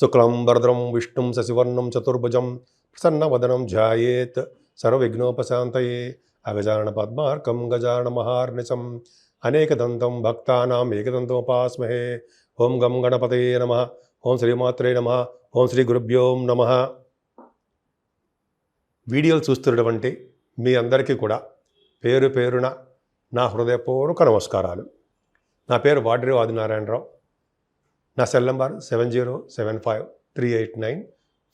శుక్లం వరదరం విష్ణుం శశివర్ణం చతుర్భుజం ప్రసన్నవదనం ధ్యాయేత్ సర్వవిఘ్నోపశాంతయే అగజానన పద్మార్కం గజానన మహార్నిశం అనేకదంతం భక్తానాం ఏకదంతోపాస్మహే. ఓం గం గణపతయే నమ. ఓం శ్రీమాత్రే నమ. ఓం శ్రీ గురుభ్యోం నమ. వీడియోలు చూస్తున్నటువంటి మీ అందరికీ కూడా పేరు పేరున నా హృదయపూర్వక నమస్కారాలు. నా పేరు వాడ్రి ఆదినారాయణరావు. నా cell number seven zero seven five three eight nine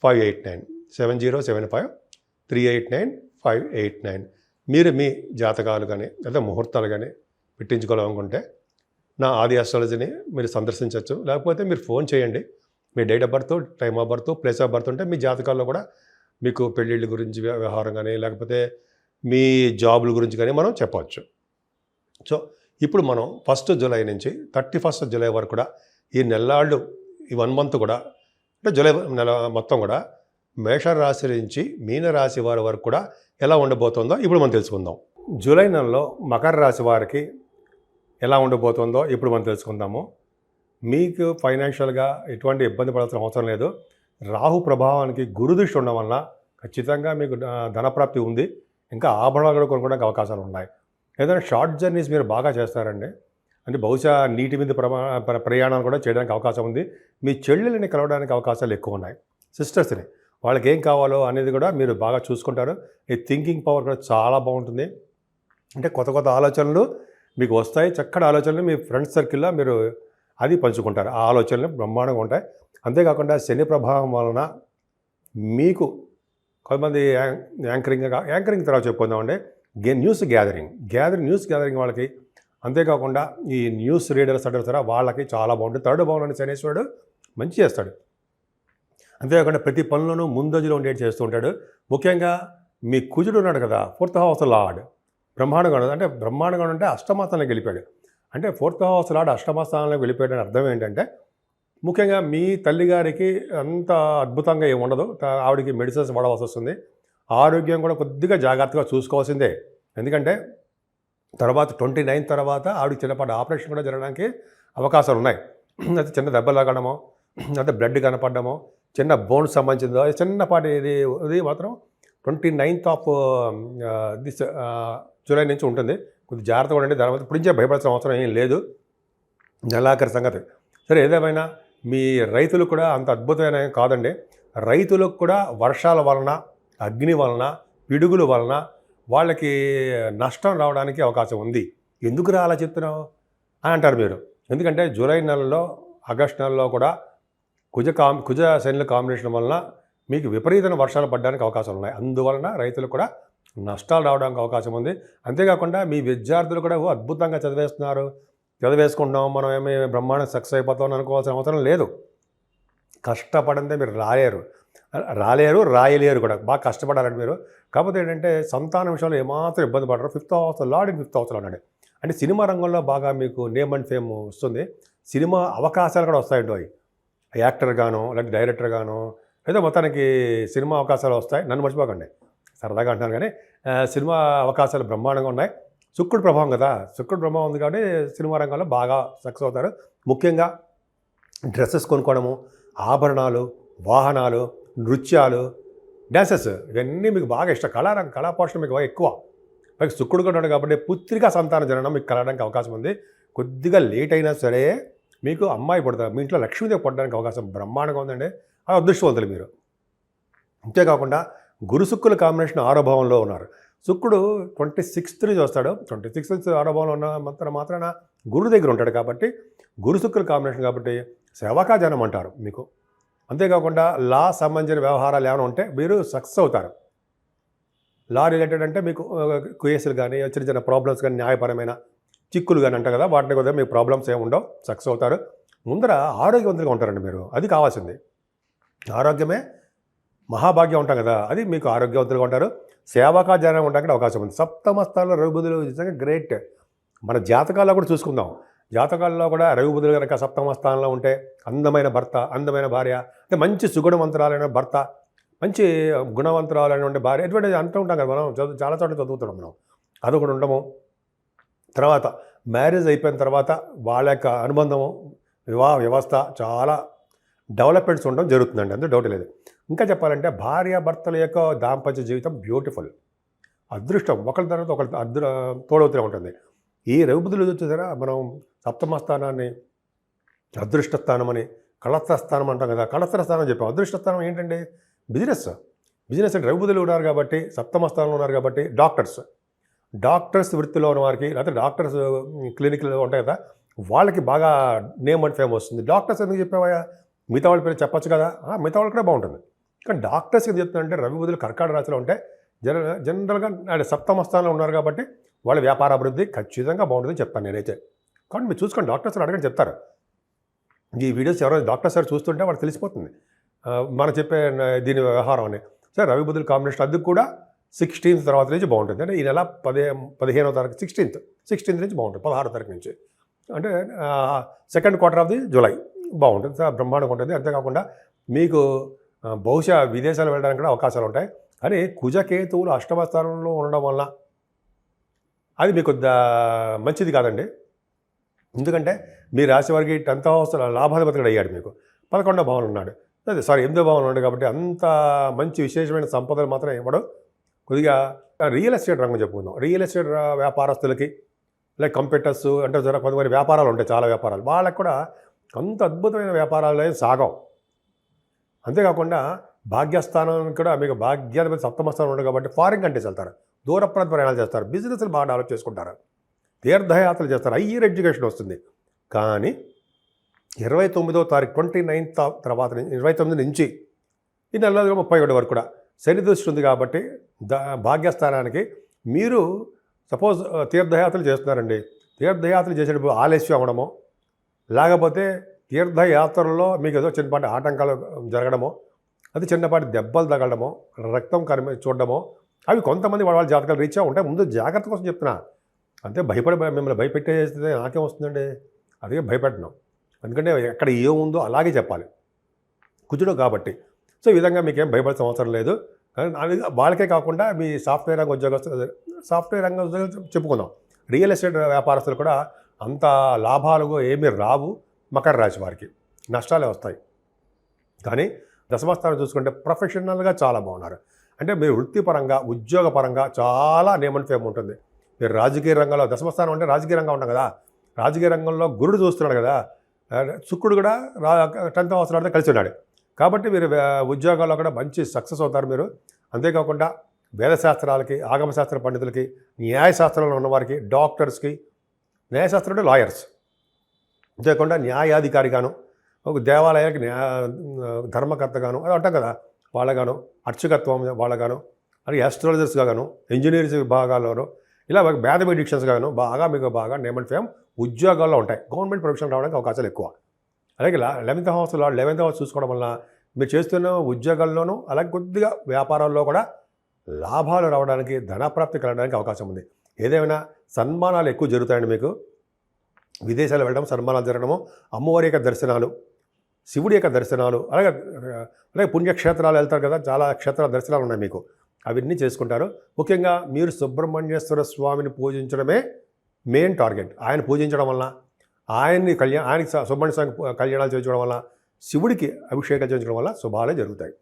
five eight nine. Seven zero seven five three eight nine five eight nine. మీరు మీ జాతకాలు కానీ లేదా ముహూర్తాలు కానీ పెట్టించుకోవాలనుకుంటే నా ఆది ఆస్ట్రాలజీని మీరు సందర్శించవచ్చు లేకపోతే మీరు ఫోన్ చేయండి. మీ date of birth time of birth place of birth ఉంటే మీ జాతకాల్లో కూడా మీకు పెళ్ళిళ్ళ గురించి వ్యవహారం కానీ లేకపోతే మీ జాబుల గురించి కానీ మనం చెప్పవచ్చు. సో ఇప్పుడు మనం ఫస్ట్ జూలై నుంచి థర్టీ ఫస్ట్ జూలై వరకు కూడా ఈ నెల్లాళ్ళు ఈ వన్ మంత్ కూడా అంటే జూలై నెల మొత్తం కూడా మేషరాశి నుంచి మీనరాశి వారి వరకు కూడా ఎలా ఉండబోతుందో ఇప్పుడు మనం తెలుసుకుందాం. జూలై నెలలో మకర రాశి వారికి ఎలా ఉండబోతుందో ఇప్పుడు మనం తెలుసుకుందాము. మీకు ఫైనాన్షియల్గా ఎటువంటి ఇబ్బంది పడాల్సిన అవసరం లేదు. రాహు ప్రభావానికి గురుదృష్టి ఉండడం వల్ల ఖచ్చితంగా మీకు ధనప్రాప్తి ఉంది. ఇంకా ఆభరణాలు కూడా కొనుక్కోవడానికి అవకాశాలు ఉన్నాయి. ఏదైనా షార్ట్ జర్నీస్ మీరు బాగా చేస్తారండి. అంటే బహుశా నీటి మీద ప్రమా ప్రయాణాలు కూడా చేయడానికి అవకాశం ఉంది. మీ చెల్లెలని కలవడానికి అవకాశాలు ఎక్కువ ఉన్నాయి. సిస్టర్స్ని వాళ్ళకి ఏం కావాలో అనేది కూడా మీరు బాగా చూసుకుంటారు. ఈ థింకింగ్ పవర్ కూడా చాలా బాగుంటుంది. అంటే కొత్త కొత్త ఆలోచనలు మీకు వస్తాయి. చక్కటి ఆలోచనలు మీ ఫ్రెండ్స్ సర్కిల్లో మీరు అది పంచుకుంటారు. ఆ ఆలోచనలు బ్రహ్మాండంగా ఉంటాయి. అంతేకాకుండా శని ప్రభావం వలన మీకు కొంతమంది యాంకరింగ్ యాంకరింగ్ తర్వాత చెప్పుకుందామంటే గే news gathering. Gathering news gathering వాళ్ళకి అంతేకాకుండా ఈ న్యూస్ రీడర్స్ అంటారు సరే వాళ్ళకి చాలా బాగుంటుంది. థర్డ్ భవనాన్ని శనేశ్వరుడు మంచి చేస్తాడు. అంతేకాకుండా ప్రతి పనులను ముందంజలో ఉండేది చేస్తూ ఉంటాడు. ముఖ్యంగా మీ కుజుడు ఉన్నాడు కదా ఫోర్త్ హౌస్ లార్డ్. బ్రహ్మాండంగా ఉండదు అంటే బ్రహ్మాండంగా అంటే అష్టమాస్థానంలోకి గెలిపాడు అంటే ఫోర్త్ హౌస్ లార్డ్ అష్టమాస్థానంలోకి వెళ్ళిపోయాడని అర్థం ఏంటంటే ముఖ్యంగా మీ తల్లిగారికి అంత అద్భుతంగా ఏమి ఉండదు. ఆవిడకి మెడిసిన్స్ వాడవలసి వస్తుంది. ఆరోగ్యం కూడా కొద్దిగా జాగ్రత్తగా చూసుకోవాల్సిందే. ఎందుకంటే తర్వాత ట్వంటీ నైన్ తర్వాత ఆడు చిన్నపాటి ఆపరేషన్ కూడా జరగడానికి అవకాశాలు ఉన్నాయి. అయితే చిన్న దెబ్బలు తగ్గడమో అయితే బ్లడ్ కనపడడమో చిన్న బోన్స్ సంబంధించిందో చిన్నపాటి ఇది ఇది మాత్రం twenty ninth of this July నుంచి ఉంటుంది. కొద్ది జాగ్రత్తగా ఉండండి. దాని ఇప్పుడు నుంచే భయపడాల్సిన అవసరం ఏం లేదు. నెలాఖరి సంగతి. సరే ఏదేమైనా మీ రైతులు కూడా అంత అద్భుతమైన కాదండి. రైతులకు కూడా వర్షాల వలన అగ్ని వలన పిడుగుల వలన వాళ్ళకి నష్టం రావడానికి అవకాశం ఉంది. ఎందుకు రా అలా చెప్తున్నావు? అని అంటారు మీరు. ఎందుకంటే జూలై నెలలో ఆగస్ట్ నెలలో కూడా కుజ కాం కుజ శనుల కాంబినేషన్ వలన మీకు విపరీతమైన వర్షాలు పడడానికి అవకాశాలు ఉన్నాయి. అందువలన రైతులు కూడా నష్టాలు రావడానికి అవకాశం ఉంది. అంతేకాకుండా మీ విద్యార్థులు కూడా అద్భుతంగా చదివేస్తున్నారు. చదివేసుకుంటున్నాం మనం ఏమి బ్రహ్మాండం సక్సెస్ అయిపోతాం అనుకోవాల్సిన అవసరం లేదు. కష్టపడందే మీరు రాలేరు. రాలేరు రాయలేరు కూడా. బాగా కష్టపడాలండి మీరు. కాకపోతే ఏంటంటే సంతాన విషయంలో ఏమాత్రం ఇబ్బంది పడరు. Fifth house lord in fifth హౌస్లో ఉన్నాడు. అంటే సినిమా రంగంలో బాగా మీకు నేమ్ అండ్ ఫేమ్ వస్తుంది. సినిమా అవకాశాలు కూడా వస్తాయండి అవి. యాక్టర్ గాను లేకపోతే డైరెక్టర్ గాను ఏదో మొత్తానికి సినిమా అవకాశాలు వస్తాయి. నన్ను మర్చిపోకండి. సరదాగా అంటున్నాను కానీ సినిమా అవకాశాలు బ్రహ్మాండంగా ఉన్నాయి. శుక్రుడు ప్రభావం కదా. శుక్రుడు ప్రభావం ఉంది కాబట్టి సినిమా రంగంలో బాగా సక్సెస్ అవుతారు. ముఖ్యంగా డ్రెస్సెస్ కొనుక్కోవడము ఆభరణాలు వాహనాలు నృత్యాలు డ్యాన్సెస్ ఇవన్నీ మీకు బాగా ఇష్టం. కళారంగ కళా పోషణ మీకు బాగా ఎక్కువ. పైగా శుక్రుడు కూడా ఉన్నాడు కాబట్టి పుత్రికా సంతాన జరగడం మీకు కలగడానికి అవకాశం ఉంది. కొద్దిగా లేట్ అయినా సరే మీకు అమ్మాయి పడతారు. మీ ఇంట్లో లక్ష్మీదేవి పడడానికి అవకాశం బ్రహ్మాండంగా ఉందండి. ఆ అదృష్టవంతులు మీరు. అంతేకాకుండా గురు శుక్రుల కాంబినేషన్ ఆరోభావంలో ఉన్నారు. శుక్రుడు ట్వంటీ సిక్స్త్ నుంచి వస్తాడు. ట్వంటీ సిక్స్త్ నుంచి ఆరోభావంలో ఉన్న మాత్రం మాత్రాన గురు దగ్గర ఉంటాడు కాబట్టి గురు శుక్రుల కాంబినేషన్ కాబట్టి సేవకా జనం అంటారు మీకు. అంతేకాకుండా లా సంబంధించిన వ్యవహారాలు ఏమైనా ఉంటే మీరు సక్సెస్ అవుతారు. లా రిలేటెడ్ అంటే మీకు కేసులు కానీ చిన్న చిన్న ప్రాబ్లమ్స్ కానీ న్యాయపరమైన చిక్కులు కానీ అంటారు కదా వాటిని కూడా మీకు ప్రాబ్లమ్స్ ఏమి ఉండవు సక్సెస్ అవుతారు. ముందర ఆరోగ్యవంతులుగా ఉంటారండి మీరు అది కావాల్సింది. ఆరోగ్యమే మహాభాగ్యం ఉంటాం కదా అది మీకు ఆరోగ్యవంతులుగా ఉంటారు. సేవాకా జనం ఉండడానికి అవకాశం ఉంది. సప్తమ స్థానంలో రఘుబుధులు నిజంగా గ్రేట్. మన జాతకాల్లో కూడా చూసుకుందాం. జాతకాల్లో కూడా రవిబుధులు కనుక సప్తమ స్థానంలో ఉంటే అందమైన భర్త అందమైన భార్య అంటే మంచి సుగుణవంతరాలైన భర్త మంచి గుణవంతురాలైన భార్య ఎటువంటి అంటూ ఉంటాం కదా మనం చదువు చాలా చోట్ల చదువుతున్నాం మనం. అదొకటి ఉండము. తర్వాత మ్యారేజ్ అయిపోయిన తర్వాత వాళ్ళ యొక్క అనుబంధము వివాహ వ్యవస్థ చాలా డెవలప్మెంట్స్ ఉండడం జరుగుతుందండి. అందులో డౌట్ లేదు. ఇంకా చెప్పాలంటే భార్యాభర్తల యొక్క దాంపత్య జీవితం బ్యూటిఫుల్. అదృష్టం. ఒకరి తర్వాత ఒకరి అదృ తోడవుతూనే ఉంటుంది. ఈ రవిబుద్ధులు చూసారా మనం సప్తమ స్థానాన్ని అదృష్ట స్థానం అని కళత్ర స్థానం అంటాం కదా కళత్ర స్థానం చెప్పాం. అదృష్ట స్థానం ఏంటంటే బిజినెస్ బిజినెస్ అంటే రఘుబుధులు ఉన్నారు కాబట్టి సప్తమ స్థానంలో ఉన్నారు కాబట్టి డాక్టర్స్ డాక్టర్స్ వృత్తిలో ఉన్న వారికి లేకపోతే డాక్టర్స్ క్లినిక్లో ఉంటాయి కదా వాళ్ళకి బాగా నేమ్ అండ్ ఫేమ్ వస్తుంది. డాక్టర్స్ ఎందుకు చెప్పావా మిగతా వాళ్ళ పేరు చెప్పచ్చు కదా? మిగతా వాళ్ళు కూడా బాగుంటుంది. కానీ డాక్టర్స్ ఏం చెప్తున్నారంటే రవి బుధులు రాశిలో ఉంటే జన జనరల్గా అంటే సప్తమ స్థానంలో ఉన్నారు కాబట్టి వాళ్ళ వ్యాపార అభివృద్ధి ఖచ్చితంగా బాగుంటుందని చెప్తాను నేనైతే. కాబట్టి మీరు చూసుకోండి డాక్టర్స్ అడగండి చెప్తారు. ఈ వీడియోస్ ఎవరైనా డాక్టర్ సార్ చూస్తుంటే వాళ్ళకి తెలిసిపోతుంది. మనం చెప్పే దీని వ్యవహారం అని. సార్ రవి బుద్ధుల కాంబినేషన్ అది కూడా సిక్స్టీన్త్ తర్వాత నుంచి బాగుంటుంది. అంటే ఈ నెల పదే పదిహేనో తారీఖు సిక్స్టీన్త్ సిక్స్టీన్త్ నుంచి బాగుంటుంది పదహారో తారీఖు నుంచి. అంటే second quarter of the July బాగుంటుంది. సార్ బ్రహ్మాండంగా ఉంటుంది. అంతేకాకుండా మీకు బహుశా విదేశాలు వెళ్ళడానికి కూడా అవకాశాలు ఉంటాయి. కానీ కుజకేతువులు అష్టమ స్థానంలో ఉండడం వల్ల అది మీకు మంచిది కాదండి. ఎందుకంటే మీ రాశి వారికి టెన్త్ హౌస్ లాభాధిపతిగా అయ్యాడు మీకు. పదకొండో భావన ఉన్నాడు. అదే సారీ ఎనిమిదో భావన ఉన్నాడు కాబట్టి అంత మంచి విశేషమైన సంపదలు మాత్రం ఇవ్వడం కొద్దిగా రియల్ ఎస్టేట్ రంగం చెప్పుకుందాం. రియల్ ఎస్టేట్ వ్యాపారస్తులకి లైక్ కంప్యూటర్స్ అంటే జర కొంతమంది వ్యాపారాలు ఉంటాయి చాలా వ్యాపారాలు. వాళ్ళకి కూడా అంత అద్భుతమైన వ్యాపారాలు సాగం అంతేకాకుండా భాగ్యస్థానం కూడా మీకు భాగ్యాధిపతి సప్తమ స్థానం ఉండదు కాబట్టి ఫారిన్ కంట్రీస్ వెళ్తారు. దూర ప్రయాణాలు చేస్తారు. బిజినెస్లు బాగా డెవలప్ చేసుకుంటారు. తీర్థయాత్రలు చేస్తారు. హయ్యర్ ఎడ్యుకేషన్ వస్తుంది. కానీ ఇరవై తొమ్మిదో తారీఖు ట్వంటీ నైన్త్ తర్వాత ఇరవై తొమ్మిది నుంచి ఈ నెల ముప్పై ఒకటి వరకు కూడా శని దృష్టి ఉంది కాబట్టి దా భాగ్యస్థానానికి మీరు సపోజ్ తీర్థయాత్రలు చేస్తున్నారండి. తీర్థయాత్రలు చేసేటప్పుడు ఆలస్యం అవ్వడమో లేకపోతే తీర్థయాత్రల్లో మీకు ఏదో చిన్నపాటి ఆటంకాలు జరగడమో అది చిన్నపాటి దెబ్బలు తగలడమో రక్తం కనిపి చూడడమో అవి కొంతమంది వాళ్ళ జాతకాలు రీచ్ ఉంటాయి ముందు జాగ్రత్త కోసం చెప్తున్నా. అంతే భయపడి మిమ్మల్ని భయపెట్టేస్తే నాకేం వస్తుందండి? అదే భయపెట్టడం ఎందుకంటే ఎక్కడ ఏముందో అలాగే చెప్పాలి. కుజుడు కాబట్టి. సో ఈ విధంగా మీకేం భయపడాల్సిన అవసరం లేదు. కానీ వాళ్ళకే కాకుండా మీ సాఫ్ట్వేర్ రంగ ఉద్యోగస్తులు సాఫ్ట్వేర్ రంగ ఉద్యోగం చెప్పుకుందాం. రియల్ ఎస్టేట్ వ్యాపారస్తులు కూడా అంత లాభాలు ఏమీ రావు మకర రాశి వారికి. నష్టాలే వస్తాయి. కానీ దశమస్థానం చూసుకుంటే ప్రొఫెషనల్గా చాలా బాగున్నారు. అంటే మీరు వృత్తిపరంగా ఉద్యోగపరంగా చాలా నేమన్ ఫేమ్ ఉంటుంది. మీరు రాజకీయ రంగంలో దశమస్థానం అంటే రాజకీయ రంగం ఉంటాం కదా. రాజకీయ రంగంలో గురుడు చూస్తున్నాడు కదా. శుక్రుడు కూడా రా టెన్త్ అవసరాలతో కలిసి ఉన్నాడు. కాబట్టి మీరు ఉద్యోగాల్లో కూడా మంచి సక్సెస్ అవుతారు మీరు. అంతేకాకుండా వేదశాస్త్రాలకి ఆగమశాస్త్ర పండితులకి న్యాయశాస్త్రంలో ఉన్నవారికి డాక్టర్స్కి న్యాయశాస్త్రం అంటే లాయర్స్. అంతేకాకుండా న్యాయాధికారిగాను ఒక దేవాలయానికి న్యాయ ధర్మకర్తగాను అది అంటాం కదా. వాళ్ళగాను అర్చకత్వం వాళ్ళగాను అలాగే ఆస్ట్రాలజర్స్గా గాను ఇంజనీర్స్ విభాగాల్లోనూ ఇలా మ్యాథమెటిషియన్స్ గాను బాగా మీకు బాగా నేమ్ అండ్ ఫేమ్ ఉద్యోగాల్లో ఉంటాయి. గవర్నమెంట్ ప్రొఫెషన్ రావడానికి అవకాశాలు ఎక్కువ. అలాగే లెవెన్త్ హౌస్లో లెవెన్త్ హౌస్ చూసుకోవడం వల్ల మీరు చేస్తున్న ఉద్యోగాల్లోనూ అలాగే కొద్దిగా వ్యాపారాల్లో కూడా లాభాలు రావడానికి ధనప్రాప్తి కలగడానికి అవకాశం ఉంది. ఏదేమైనా సన్మానాలు ఎక్కువ జరుగుతాయండి మీకు? విదేశాలు వెళ్ళడం సన్మానాలు జరగడము అమ్మవారి యొక్క దర్శనాలు శివుడి యొక్క దర్శనాలు అలాగే అలాగే పుణ్యక్షేత్రాలు వెళ్తారు కదా చాలా క్షేత్రాల దర్శనాలు ఉన్నాయి మీకు. అవన్నీ చేసుకుంటారు. ముఖ్యంగా మీరు సుబ్రహ్మణ్యేశ్వర స్వామిని పూజించడమే మెయిన్ టార్గెట్ ఆయన పూజించడం వల్ల ఆయన్ని కళ్యాణ ఆయనకి సుబ్రహ్మణ్య స్వామి కళ్యాణాలు చేయించడం వల్ల శివుడికి అభిషేకాలు చేయించడం వల్ల శుభాలే జరుగుతాయి.